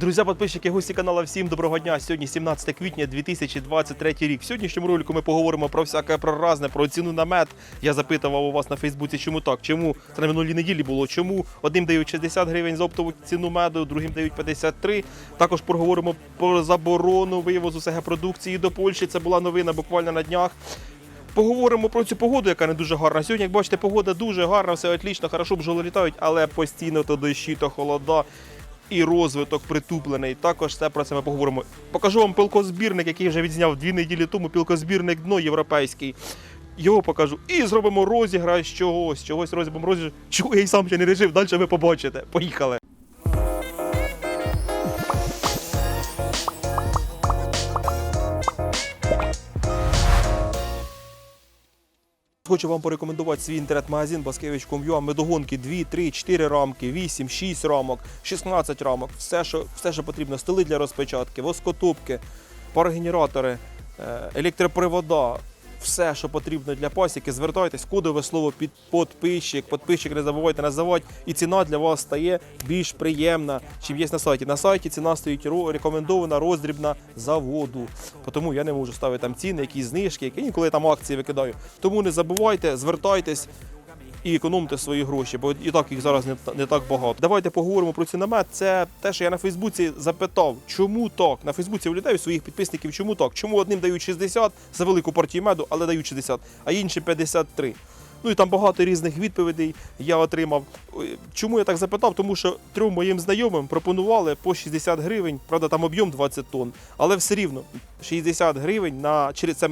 Друзі, підписчики, гості каналу, всім доброго дня. Сьогодні 17 квітня 2023 рік. В сьогоднішньому ролику ми поговоримо про всяке про разне, про ціну на мед. Я запитував у вас на Фейсбуці, чому так, чому це на минулій неділі було, чому одним дають 60 гривень за оптову ціну меду, другим дають 53. Також поговоримо про заборону вивозу СГ продукції до Польщі. Це була новина буквально на днях. Поговоримо про цю погоду, яка не дуже гарна. Сьогодні, як бачите, погода дуже гарна, все отлично, хорошо бджоли літають, але постійно то дощі, то холода і розвиток притуплений. Також все про це ми поговоримо. Покажу вам пилкозбірник, який вже відзняв дві неділі тому. Пілкозбірник дно європейський. Його покажу. І зробимо розіграш чогось. Чогось розібом. розіграш. Чого я й сам ще не режив, Далі ви побачите. Поїхали. Хочу вам порекомендувати свій інтернет-магазин Баскевич.com.ua. Медогонки 2, 3, 4 рамки, 8, 6 рамок, 16 рамок. Все, що, все, що потрібно. Столи для розпечатки, воскотупки, парогенератори, е, електропривода. Все, що потрібно для пасіки, звертайтесь, кудове слово під подписчик. Подписчик не забувайте називати. І ціна для вас стає більш приємна, чим є на сайті. На сайті ціна стоїть рекомендована роздрібна заводу. Тому я не можу ставити там ціни, якісь знижки, які інколи там акції викидаю. Тому не забувайте, звертайтесь. І економте свої гроші, бо і так їх зараз не, не так багато. Давайте поговоримо про ціномет. Це те, що я на Фейсбуці запитав, чому так? На Фейсбуці влітаю своїх підписників, чому так? Чому одним дають 60 за велику партію меду, але дають 60, а інші 53. Ну і там багато різних відповідей я отримав. Чому я так запитав? Тому що трьом моїм знайомим пропонували по 60 гривень, правда, там об'єм 20 тонн, але все рівно 60 гривень на через це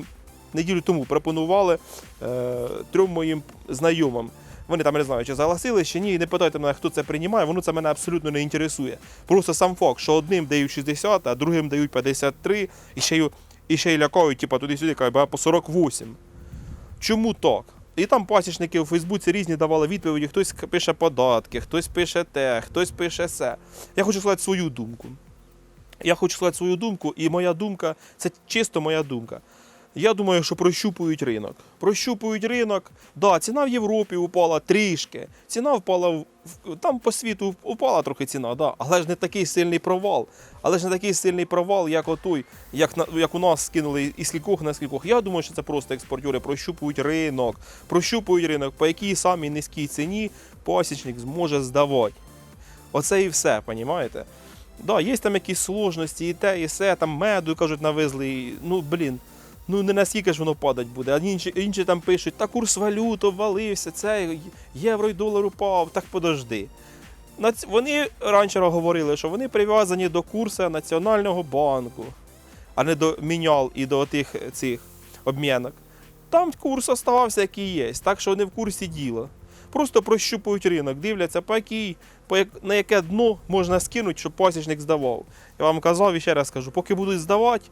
неділю тому пропонували е, трьом моїм знайомим. Вони там не знаю, чи загласили, чи ні. Не питайте мене, хто це приймає, воно це мене абсолютно не інтересує. Просто сам факт, що одним дають 60, а другим дають 53, і ще й, і ще й лякають, типу, туди-сюди, кажуть, «А по 48. Чому так? І там пасічники у Фейсбуці різні давали відповіді, хтось пише податки, хтось пише те, хтось пише се. Я хочу сказати свою думку. Я хочу сказати свою думку, і моя думка це чисто моя думка. Я думаю, що прощупують ринок. Прощупують ринок. Да, ціна в Європі упала трішки. Ціна впала в там по світу упала трохи ціна, да. але ж не такий сильний провал. Але ж не такий сильний провал, як отой, як, на, як у нас скинули і скількох на скількох. Я думаю, що це просто експортери прощупують ринок. Прощупують ринок, по якій самій низькій ціні пасічник зможе здавати. Оце і все, понімаєте? Да, є там якісь сложності, і те, і все, там меду, кажуть, навезли. Ну, блін, ну не наскільки ж воно падать буде. А інші, інші там пишуть, та курс валют обвалився, це євро і долар упав, так подожди. Вони раніше говорили, що вони прив'язані до курсу Національного банку, а не до мінял і до тих цих обмінок. Там курс оставався, який є, так що вони в курсі діла. Просто прощупують ринок, дивляться, по якій, по як, на яке дно можна скинути, щоб пасічник здавав. Я вам казав і ще раз кажу, поки будуть здавати,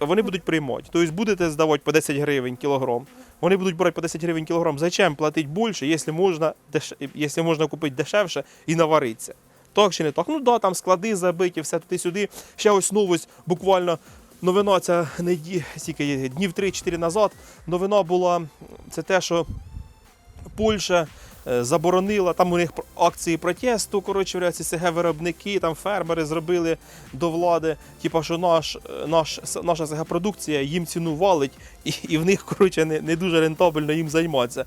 вони будуть приймати. Тобто будете здавати по 10 гривень кілограм, вони будуть брати по 10 гривень кілограм. Зачем платити більше, якщо можна, деш... якщо можна купити дешевше і наваритися? Так чи не так? Ну да, там склади забиті, все туди-сюди. Ще ось новость, буквально новина ця не скільки є, днів 3-4 назад. Новина була це те, що Польща заборонила, там у них акції протесту, коротше, ці СГ виробники, там фермери зробили до влади, типа, що наш, е, наш, наша СГ продукція їм ціну валить, і, і в них коротше, не, не дуже рентабельно їм займатися.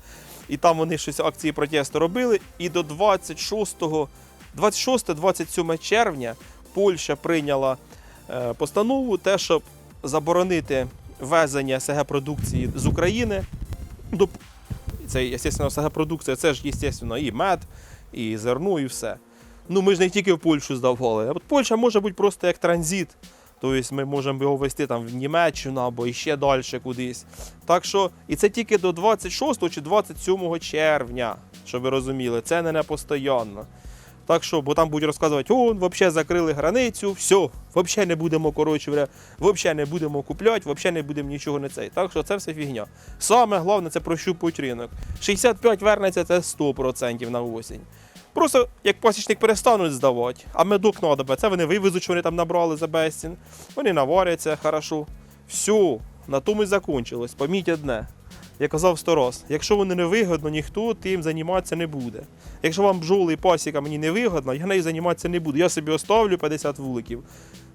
І там вони щось акції протесту робили. І до 26 26-27 червня Польща прийняла е, постанову, те, щоб заборонити везення СГ продукції з України до це, звісно, вся продукція, це ж, звісно, і мед, і зерно, і все. Ну, ми ж не тільки в Польщу здавали. От Польща може бути просто як транзит. Тобто ми можемо його везти там в Німеччину або ще далі кудись. Так що, і це тільки до 26 чи 27 червня, щоб ви розуміли, це не, непостоянно. Так що, бо там будуть розказувати, о, взагалі закрили границю, все, взагалі не будемо, коротше, взагалі не будемо купляти, взагалі не будемо нічого не цей. Так що це все фігня. Саме головне це прощупують ринок. 65 вернеться це 100% на осінь. Просто як пасічник перестануть здавати, а медок надо, це вони вивезуть, що вони там набрали за безцін. Вони наваряться хорошо. Все, на тому і закінчилось. Поміть одне. Я казав сто раз, якщо воно не вигодно, ніхто тим займатися не буде. Якщо вам бджоли і пасіка мені не вигодна, я нею займатися не буду. Я собі оставлю 50 вуликів,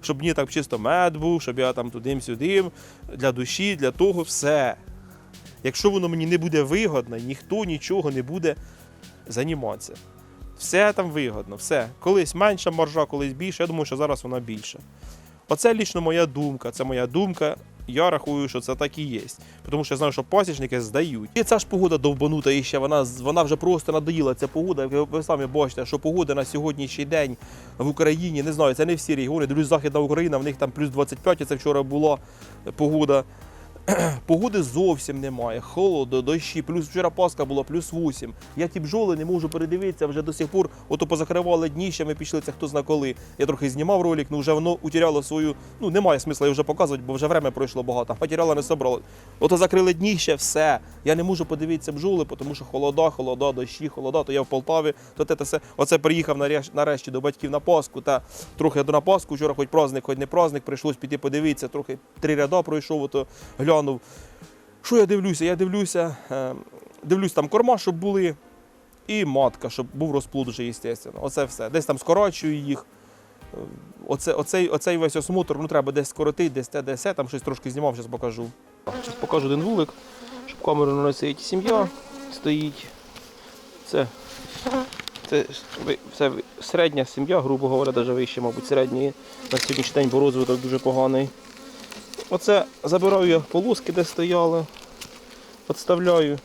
щоб мені так чисто мед був, щоб я там тудим-сюдим, для душі, для того, все. Якщо воно мені не буде вигодно, ніхто нічого не буде займатися. Все там вигодно, все. Колись менша маржа, колись більше. Я думаю, що зараз вона більша. Оце лічно моя думка. Це моя думка. Я рахую, що це так і є. Тому що я знаю, що пасічники здають. І ця ж погода довбанута і ще вона, вона вже просто надоїла. Ця погода. Ви, самі бачите, що погода на сьогоднішній день в Україні, не знаю, це не всі регіони. Дивлюсь, Західна Україна, в них там плюс 25, це вчора була погода. Погоди зовсім немає. Холодно, дощі, плюс вчора Пасха було, плюс 8. Я ті бджоли не можу передивитися вже до сих пор. Ото позакривали дніщами, пішли це хто зна коли. Я трохи знімав ролик, ну вже воно утіряло свою. Ну немає смисла його вже показувати, бо вже время пройшло багато. Матеріали не собрали. Ото закрили дніще, все. Я не можу подивитися бджоли, тому що холода, холода, дощі, холода. То я в Полтаві, то те все. Оце приїхав нарешті до батьків на Пасху. Та трохи до на Пасху. Вчора хоч праздник, хоч не праздник, прийшлось піти подивитися. Трохи три ряда пройшов, ото глянув. Що я дивлюся? Я дивлюся, е, дивлюсь там корма, щоб були, і матка, щоб був розплод вже, звісно. Оце все. Десь там скорочую їх. Е, Оце, оцей, оцей весь осмотр, ну треба десь скоротити, десь те, десь там щось трошки знімав, зараз покажу. Зараз покажу один вулик, щоб камеру не. Сім'я стоїть. Це, це це середня сім'я, грубо говоря, навіть вище, мабуть, середньої. На сьогоднішній день, бо розвиток дуже поганий. Оце забираю я полоски, де стояли, підставляю.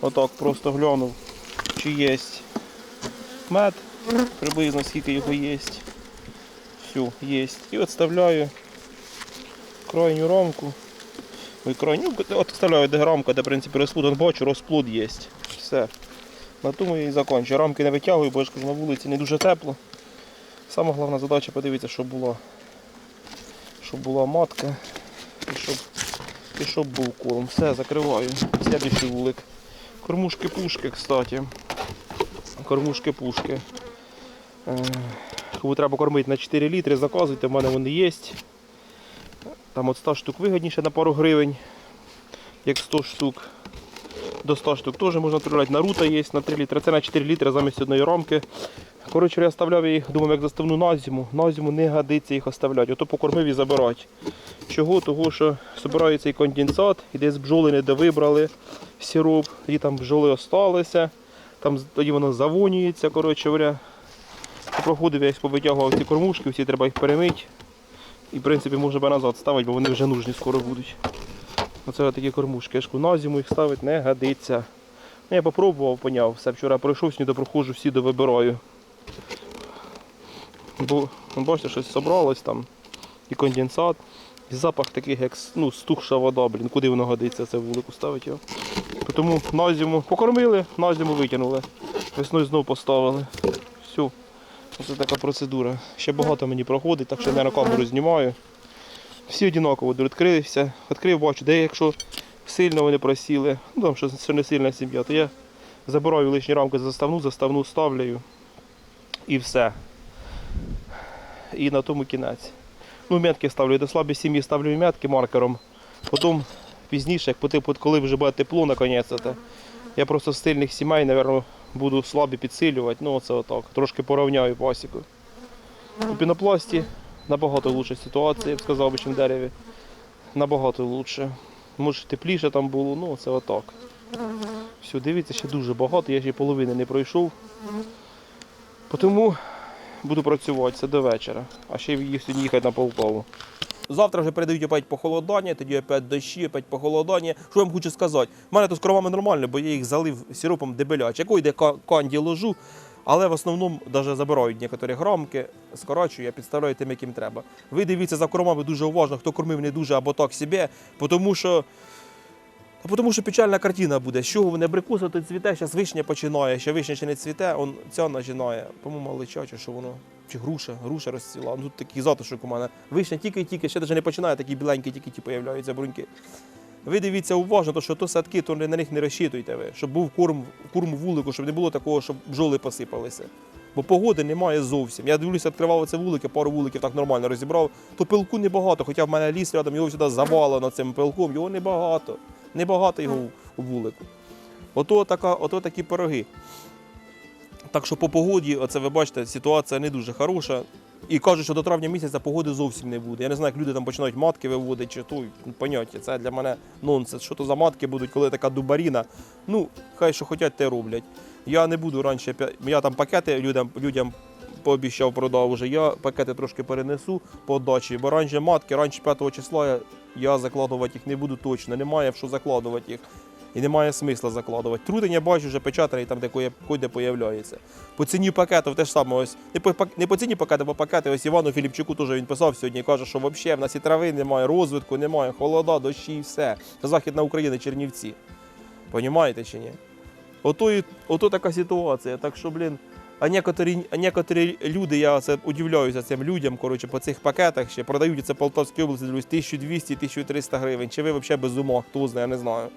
Отак просто глянув, чи є мед, приблизно скільки його є. Все, є. І відставляю крайню рамку. Ой, крайню, от де рамка, де в принципі розплод, Вон бачу, розплод є. Все. На тому я і закінчу. Рамки не витягую, бо я ж кажу, на вулиці не дуже тепло. Сама головна задача подивитися, щоб була, щоб була матка і щоб, і щоб був корм. Все, закриваю. Слідчий вулик. Кормушки пушки, кстати. Кормушки пушки. Е, Кому треба кормити на 4 літри, заказуйте, в мене вони є. Там от 100 штук вигідніше на пару гривень, як 100 штук. До 100 штук теж можна відправляти. Наруто є на 3 літри. Це на 4 літри замість одної рамки. Коротше, я оставляв їх, думав, як заставну на зиму. На зиму не годиться їх оставляти. Ото покормив і забирати. Чого? Того, що збираю цей конденсат, і десь бджоли не довибрали сироп, і там бджоли осталися. Там тоді воно завонюється, коротше говоря. Проходив, я їх повитягував ці кормушки, всі треба їх перемити. І в принципі можна назад ставити, бо вони вже нужні скоро будуть. Оце такі кормушки. Я ж на зиму їх ставити не годиться. Ну, я попробував, поняв. Все вчора пройшов, сьогодні проходжу, всі довибираю. Бо ну, бачите, щось зібралось там. І конденсат. І запах такий, як ну, стухша вода, блін, куди воно годиться, це вулику ставити його. Тому на зиму покормили, на зиму витягнули. Весною знову поставили. Все. Це така процедура. Ще багато мені проходить, так що я на камеру знімаю. Всі однаково відкрився. Відкрив, бачу, де якщо сильно вони просіли, ну там що, не сильна сім'я, то я забираю лишні рамки заставну, заставну ставляю і все. І на тому кінець. Ну, метки ставлю, до слабі сім'ї ставлю метки маркером. Потім пізніше, як поти- от коли вже буде тепло, наконець, то я просто з сильних сімей, мабуть, буду слабі підсилювати. Ну, оце отак. Трошки порівняю пасіку. У пінопласті набагато лучша ситуація, я б сказав, ніж в дереві. Набагато лучше. Може тепліше там було, ну це отак. Все, дивіться, ще дуже багато, я ще половини не пройшов. Тому буду працювати це до вечора. А ще сьогодні їхати на Полтаву. Завтра вже передають опять похолодання, тоді опять дощі, опять похолодання. Що я вам хочу сказати? У мене тут з коровами нормально, бо я їх залив сиропом дебеляч. Якої йде канді ложу, але в основному навіть забирають некоторі грамки, скорочую, я підставляю тим, яким треба. Ви дивіться за коромами дуже уважно, хто кормив не дуже або так собі, тому що. Тому що печальна картина буде. Чого вони абрикоса тут цвіте, зараз вишня починає, ще вишня ще не цвіте, он ця починає. По-моєму, малича, чи що воно. Чи груша, груша розцвіла. Ну тут такий затишок у мене. Вишня тільки-тільки, ще навіть не починає, такі біленькі, тільки ті появляються бруньки. Ви дивіться уважно, то що то садки, то на них не розчитуйте ви, щоб був корм, корм вулику, щоб не було такого, щоб бджоли посипалися. Бо погоди немає зовсім. Я дивлюся, відкривав це вулики, пару вуликів так нормально розібрав. То пилку небагато, хоча в мене ліс рядом, його сюди завалено цим пилком, його небагато. Небагато його у вулику. Ото, така, ото такі пироги. Так що по погоді, оце ви бачите, ситуація не дуже хороша. І кажуть, що до травня місяця погоди зовсім не буде. Я не знаю, як люди там починають матки виводити, чи то поняття. Це для мене нонсенс. Що то за матки будуть, коли така дубаріна. Ну, хай що хочуть, те роблять. Я не буду раніше. Я там пакети людям, людям пообіцяв, продав уже. Я пакети трошки перенесу по дачі, бо раніше матки, раніше 5 числа я, я закладувати їх не буду точно. Немає в що закладувати їх. І немає смисла закладувати. Трутень я бачу вже печатаний там, де кое появляється. По ціні пакетів теж саме ось. Не по, не по ціні пакету, бо пакети ось Івану Філіпчуку теж він писав сьогодні. Каже, що взагалі в нас і трави немає, розвитку немає, холода, дощі все. Західна Україна, Чернівці. Понімаєте чи ні? Ото, і, ото така ситуація. Так що, блін, а некоторі, а некоторі люди, я це удивляюся цим людям, коротше, по цих пакетах ще продають це Полтавській області, дивлюсь, 1200-1300 гривень. Чи ви взагалі без ума, хто знає, я не знаю.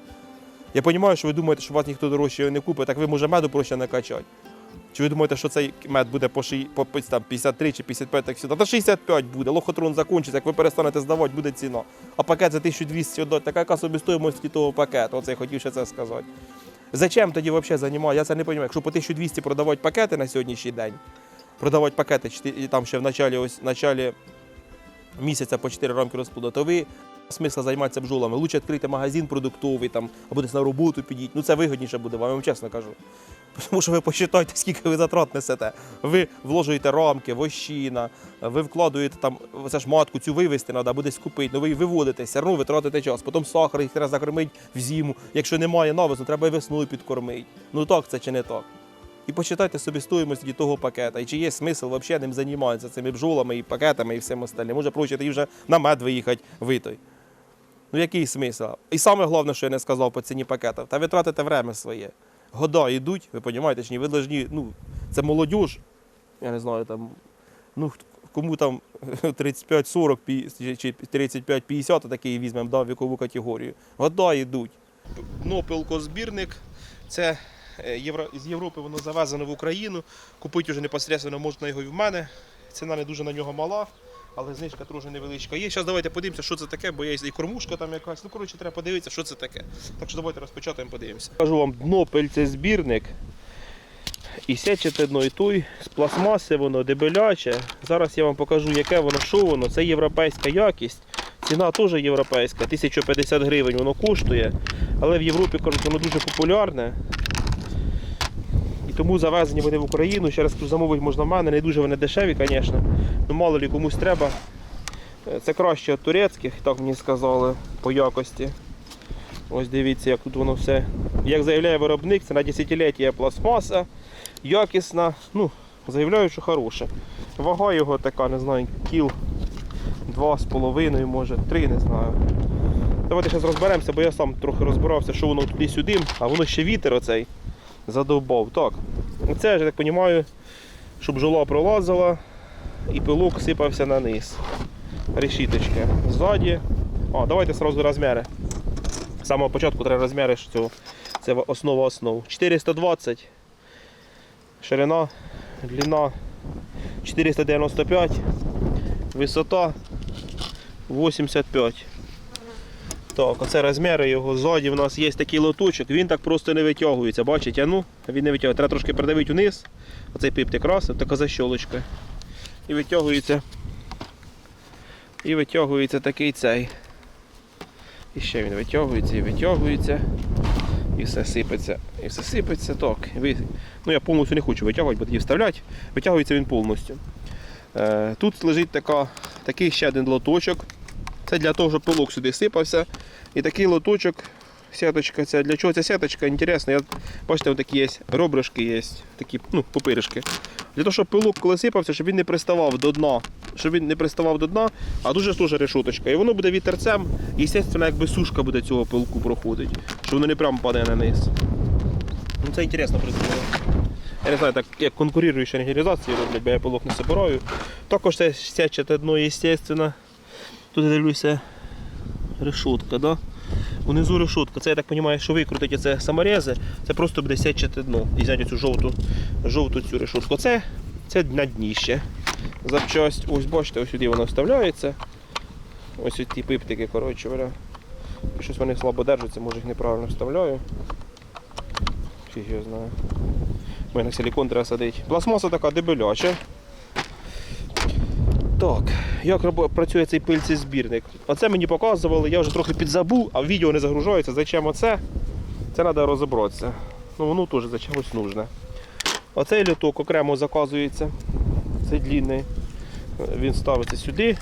Я розумію, що ви думаєте, що вас ніхто дорожче не купить, так ви може меду проще не качати. Чи ви думаєте, що цей мед буде по, по там, 53 чи 55 так сюди? Та 65 буде, лохотрон закінчиться, як ви перестанете здавати, буде ціна. А пакет за 1200 віддати, така яка собі стоїмость того пакету, оце я хотів ще це сказати. Зачем тоді взагалі займаю? Я це не розумію. Якщо по 1200 продавати пакети на сьогоднішній день, продавати пакети там ще в началі, ось, началі місяця по 4 рамки розплоду, то ви смисла займатися бджолами. Лучше відкрити магазин продуктовий там, або десь на роботу підіть. Ну це вигідніше буде, вам я вам чесно кажу. Тому що ви посчитайте, скільки ви затрат несете. Ви вложуєте рамки, вощина, ви вкладуєте там, це ж матку цю вивезти треба, або десь купити, ну ви її виводите, все ви тратите час. Потім сахар їх треба закормити в зиму. Якщо немає навозу, треба і весною підкормити. Ну так це чи не так? І почитайте собі стоїмость того пакета. І чи є смисл взагалі ним займатися цими бджолами і пакетами і всім остальним. Може, проще тоді вже на мед виїхати витой. Ну який смисл? І саме головне, що я не сказав по ціні пакетів, та ви тратите время своє. Года йдуть, ви розумієте, чи ні? Ви должні, ну, це молодіж, я не знаю, там, ну, кому там 35-40 чи 35-50, такий візьмемо да, вікову категорію. Года йдуть. Ну, пилкозбірник, це е, Євро, з Європи воно завезено в Україну. Купити вже непосередньо можна його і в мене. Ціна не дуже на нього мала, але знижка трохи невеличка є. Зараз давайте подивимося, що це таке, бо є і кормушка там якась. Ну, коротше, треба подивитися, що це таке. Так що давайте розпочатаємо, подивимося. Кажу вам, дно пильцезбірник. І сячете дно, і той з пластмаси воно дебеляче. Зараз я вам покажу, яке воно, що воно. Це європейська якість. Ціна теж європейська, 1050 гривень воно коштує. Але в Європі кажуть, воно дуже популярне. Тому завезені вони в Україну. Ще раз замовити можна в мене. Не дуже вони дешеві, звісно. Ну мало лі комусь треба. Е, Це краще від турецьких, так мені сказали, по якості. Ось дивіться, як тут воно все. Як заявляє виробник, це на десятиліття пластмаса, якісна. Ну, заявляю, що хороше. Вага його така, не знаю, кіл два з половиною, може, три, не знаю. Давайте зараз розберемося, бо я сам трохи розбирався, що воно туди-сюди, а воно ще вітер оцей задовбав. Так. Це, я так розумію, щоб жола пролазила і пилок сипався на низ. Решіточки. Ззаді. А, давайте одразу розміри. З самого початку треба розміри цього. Це основа основ. 420. Ширина, длина 495. Висота 85. Так, оце розміри його. Ззаді в нас є такий лоточок, він так просто не витягується. Бачите, ну, він не витягує. Треба трошки придавити вниз. Оцей пиптик раз, така защолочка. І витягується. І витягується такий цей. І ще він витягується і витягується. І все сипеться. І все сипеться. Так. Ну я повністю не хочу витягувати, бо тоді вставляти. Витягується він повністю. Е, тут лежить така, такий ще один лоточок. Це для того, щоб пилок сюди сипався. І такий лоточок, сіточка, це для чого ця сіточка? Інтересно, я, бачите, ось такі є робришки, є, такі ну, пупиришки. Для того, щоб пилок коли сипався, щоб він не приставав до дна. Щоб він не приставав до дна, а дуже теж решуточка. І воно буде вітерцем, і, звісно, якби сушка буде цього пилку проходить, що воно не прямо падає на низ. Ну, це інтересно придумано. Я не знаю, так як конкуруючі організації роблять, бо я пилок не собираю. Також це сячате дно, звісно. Тут я дивлюся решетка, да? Унизу решетка. Це я так розумію, що викрутить це саморези, це просто буде сячати дно. І зняти цю жовту, жовту цю решетку. Це, це на дніще. Запчасть, ось бачите, ось сюди вона вставляється. Ось ці пиптики, коротше говоря. Щось вони слабо держаться, може їх неправильно вставляю. Фіг я знаю. У мене силікон треба садити. Пластмаса така дебеляча. Так, як працює цей пильцезбірник? Оце мені показували, я вже трохи підзабув, а відео не загружається. Зачем оце? Це треба розібратися. Ну воно теж за чимось нужне. Оцей люток окремо заказується. Цей длінний. Він ставиться сюди.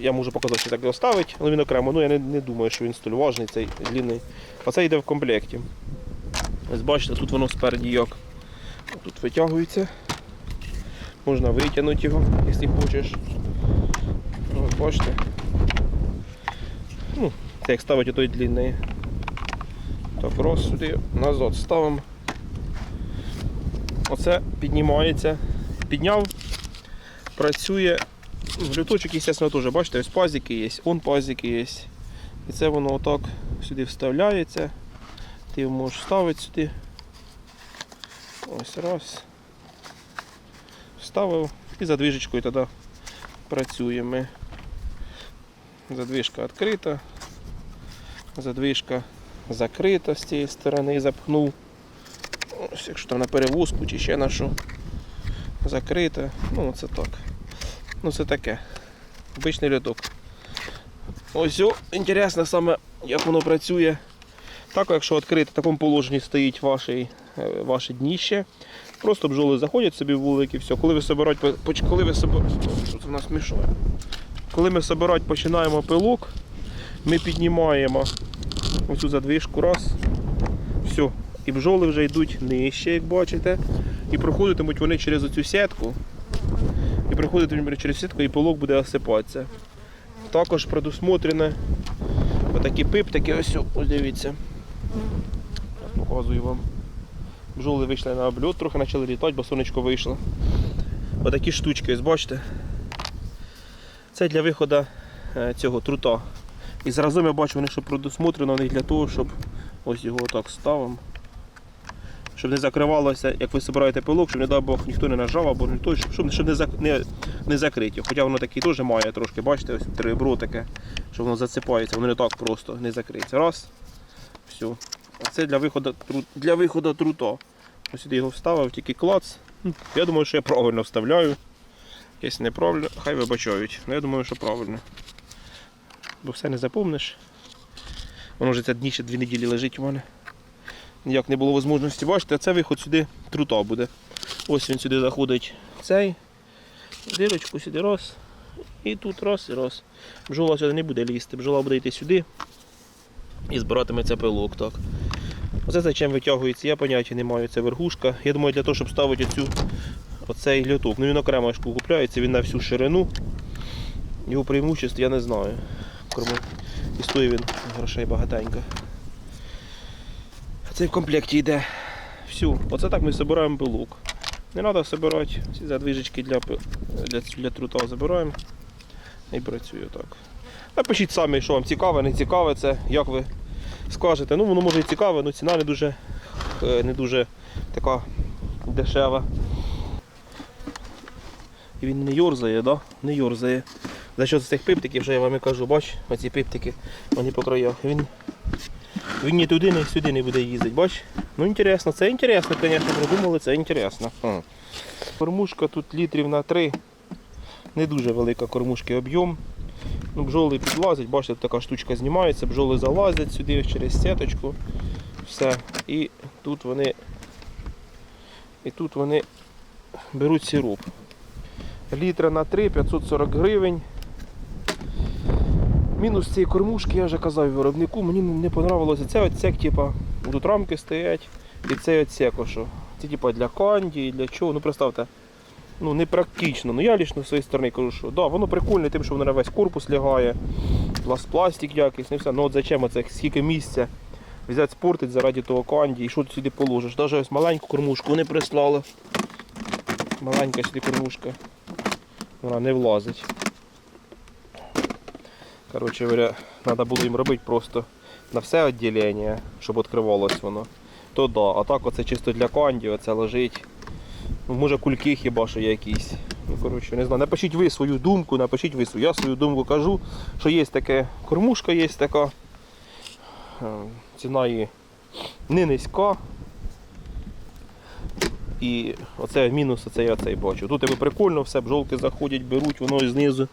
Я можу показати, що так його ставить, але він окремо. Ну я не, не думаю, що він столь важний, цей длінний. Оце йде в комплекті. Ось бачите, тут воно спереді як. Тут витягується. Можна витягнути його, якщо хочеш. Бачите. Ну, це як ставити той длинний. Так, раз сюди, назад ставимо. Оце піднімається. Підняв, працює. В люточок, звісно, теж, бачите, ось пазики є, он пазики є. І це воно отак сюди вставляється. Ти можеш ставити сюди. Ось раз. Вставив і задвіжечкою тоді працюємо. Задвижка відкрита. Задвижка закрита з цієї сторони, запхнув. Ось, якщо там на перевозку чи ще на що. Закрита. Ну це так. Ну це таке. Обичний льоток. Ось о, саме, як воно працює. Так, якщо відкрити, в такому положенні стоїть ваше, ваше дніще. Просто бджоли заходять собі в вулик і все. Коли ви собирать, поч- коли ви собир... Що це в нас мішає? Коли ми собирати починаємо пилок, ми піднімаємо оцю задвижку раз. Все. І бджоли вже йдуть нижче, як бачите. І проходитимуть вони через оцю сітку. І проходитимуть через сітку і пилок буде осипатися. Також предусмотрене отакі пиптики, ось, ось дивіться. Я показую вам. Бджоли вийшли на обльот, трохи почали літати, бо сонечко вийшло. Отакі штучки, ось бачите. Це для виходу е, цього трута. І зразу я бачу, вони що предусмотрено в для того, щоб ось його отак ставимо. Щоб не закривалося, як ви збираєте пилок, щоб, не дай Бог, ніхто не нажав або не той, щоб, щоб, не, не, не закриті. Хоча воно таке теж має трошки, бачите, ось ребро таке, що воно засипається, воно не так просто не закриється. Раз. Все. А це для виходу, для виходу трута. Ось сюди його вставив, тільки клац. Я думаю, що я правильно вставляю. Якщо неправильно, хай вибачають. Ну я думаю, що правильно. Бо все не запомниш. Воно вже це дніще дві неділі лежить у мене. Ніяк не було можливості. Бачите, а це виход сюди трута буде. Ось він сюди заходить цей. Дирочку сюди раз. І тут раз і раз. Бджола сюди не буде лізти. Бджола буде йти сюди і збиратиметься пилок. Так. Оце зачем витягується, я поняття не маю, це верхушка. Я думаю, для того, щоб ставити оцю, оцей льоток. Ну він окремо купляється, він на всю ширину. Його преимущество я не знаю. І стоїть він грошей багатенько. А це в комплекті йде. Все, оце так ми збираємо пилок. Не треба збирати ці задвижечки для, для, для трута забираємо і працює так. Напишіть самі, що вам цікаве, не цікаве це, як ви скажете. Ну, воно може і цікаве, але ціна не дуже, е, не дуже така дешева. І він не йорзає, да? Не йорзає. За що з цих пиптиків, що я вам і кажу, бач, оці пиптики, вони по краях. Він, він ні туди, ні сюди не буде їздити, бач? Ну інтересно, це інтересно, звісно, придумали, це інтересно. Кормушка тут літрів на 3. Не дуже велика кормушки об'єм. Ну, бджоли підлазять, бачите, така штучка знімається, бджоли залазять сюди через сіточку. Все. І тут вони, і тут вони беруть сироп. Літра на 3, 540 гривень. Мінус цієї кормушки, я вже казав виробнику, мені не подобалося. Це отсек, типа, тут рамки стоять, і це отсек, що. Це типа для канді, для чого. Ну представте, ну не практично. Ну я лично з своєї сторони кажу, що да, воно прикольне, тим, що воно на весь корпус лягає, пласт- пластик якийсь, не все. Ну от зачем оце, скільки місця взяти спортить заради того канді і що ти сюди положиш. Навіть ось маленьку кормушку не прислали. Маленька сюди кормушка. Вона не влазить. Коротше говоря, треба було їм робити просто на все відділення, щоб відкривалось воно. То да, а так оце чисто для канді, оце лежить. Ну, може кульки хіба що якісь. Ну, коротше, не знаю. Напишіть ви свою думку, напишіть ви свою. Я свою думку кажу, що є таке кормушка, є така. Е, Ціна її не низька. І оце мінус, оце я цей бачу. Тут прикольно, все, бджолки заходять, беруть, воно знизу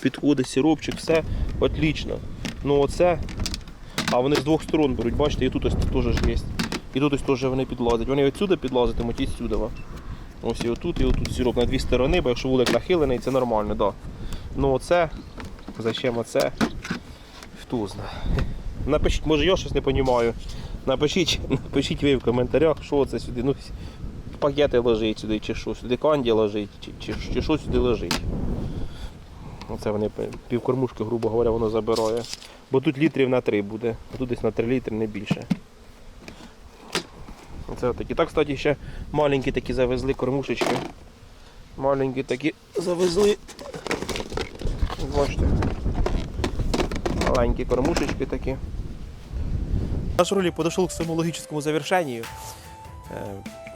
підходить, сиропчик, все отлично. Ну оце, а вони з двох сторон беруть, бачите, і тут ось теж ж є. І тут ось теж вони підлазять. Вони відсюди підлазитимуть і сюди. Ось і отут, і отут сироп на дві сторони, бо якщо вулик нахилений, це нормально, да. Ну оце, зачем оце, хто знає. Напишіть, може я щось не розумію. Напишіть, напишіть ви в коментарях, що це сюди. Ну, пакети лежить сюди, чи що, сюди канді лежить, чи, чи, чи що сюди лежить. Оце вони півкормушки, грубо говоря, воно забирає. Бо тут літрів на 3 буде, а тут десь на 3 літри, не більше. Оце такі. Так, кстати, ще маленькі такі завезли кормушечки. Маленькі такі завезли. Бачите. Маленькі кормушечки такі. Наш ролик подошел к своему логическому завершению.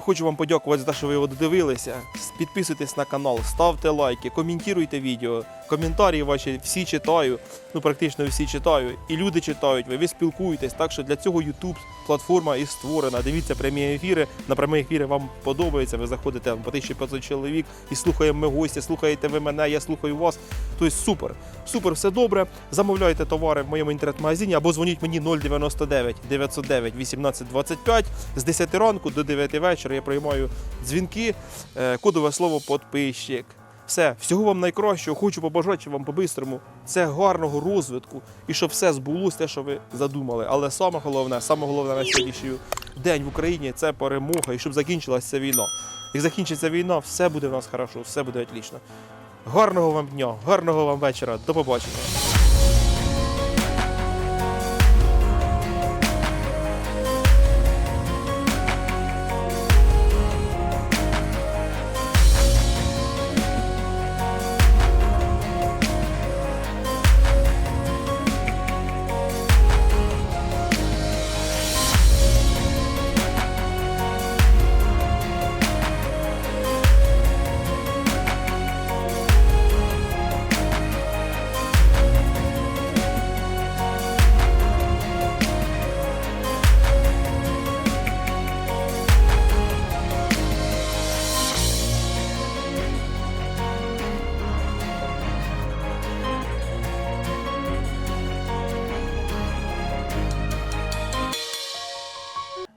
Хочу вам подякувати за те, що ви його додивилися. Підписуйтесь на канал, ставте лайки, коментуйте відео. Коментарі ваші всі читаю, ну практично всі читаю. І люди читають, ви, ви спілкуєтесь. Так що для цього YouTube платформа і створена. Дивіться прямі ефіри. На прямі ефіри вам подобається. Ви заходите по 1500 чоловік і слухаємо ми гості, слухаєте ви мене, я слухаю вас. Тобто супер. Супер, все добре. Замовляйте товари в моєму інтернет-магазині або дзвоніть мені 099 909 1825 з 10 ранку до 9 вечора. Я приймаю дзвінки, е, кодове слово подписчик. Все, всього вам найкращого. Хочу побажати вам по-бистрому. Це гарного розвитку і щоб все збулося, те, що ви задумали. Але саме головне, саме головне на сьогоднішній день в Україні це перемога і щоб закінчилася війна. Як закінчиться війна, все буде в нас хорошо, все буде отлично. Гарного вам дня, гарного вам вечора. До побачення.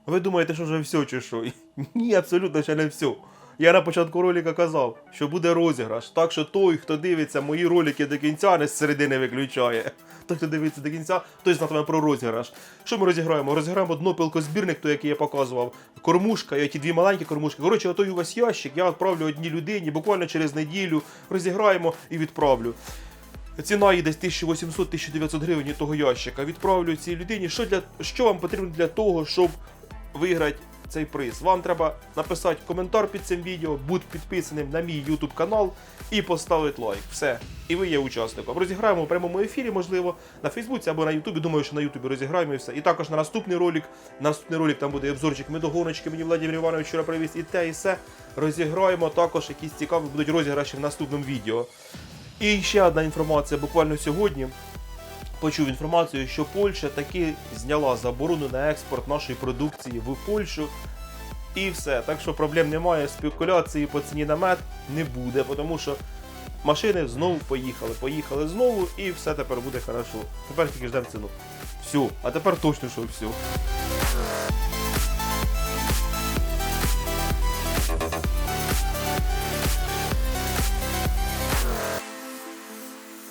Ви думаєте, що вже все чи що? Ні, абсолютно ще не все. Я на початку ролика казав, що буде розіграш. Так що той, хто дивиться мої ролики до кінця, не з середини виключає. Той, хто дивиться до кінця, той знатиме про розіграш. Що ми розіграємо? Розіграємо дно пилкозбірник, той, який я показував, кормушка і ті дві маленькі кормушки. Коротше, отой у вас ящик, я відправлю одній людині, буквально через неділю розіграємо і відправлю. Ціна їй десь 1800-1900 гривень того ящика. Відправлю цій людині. Що, для, що вам потрібно для того, щоб виграти цей приз? Вам треба написати коментар під цим відео, бути підписаним на мій YouTube канал і поставити лайк. Все. І ви є учасником. Розіграємо в прямому ефірі, можливо, на Фейсбуці або на Ютубі. Думаю, що на Ютубі розіграємо і все. І також на наступний ролик. На наступний ролик там буде обзорчик медогоночки. Мені Владимир Іванович вчора привіз і те, і все. Розіграємо також якісь цікаві будуть розіграші в наступному відео. І ще одна інформація. Буквально сьогодні почув інформацію, що Польща таки зняла заборону на експорт нашої продукції в Польщу. І все. Так що проблем немає. Спекуляції по ціні на мед не буде, тому що машини знову поїхали. Поїхали знову і все тепер буде хорошо. Тепер тільки ждемо ціну. Всю, А тепер точно, що все.